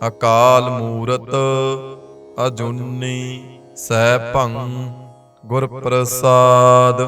ਅਕਾਲ ਮੂਰਤ ਅਜੁਨੀ ਸੈਭੰ ਗੁਰ ਪ੍ਰਸਾਦ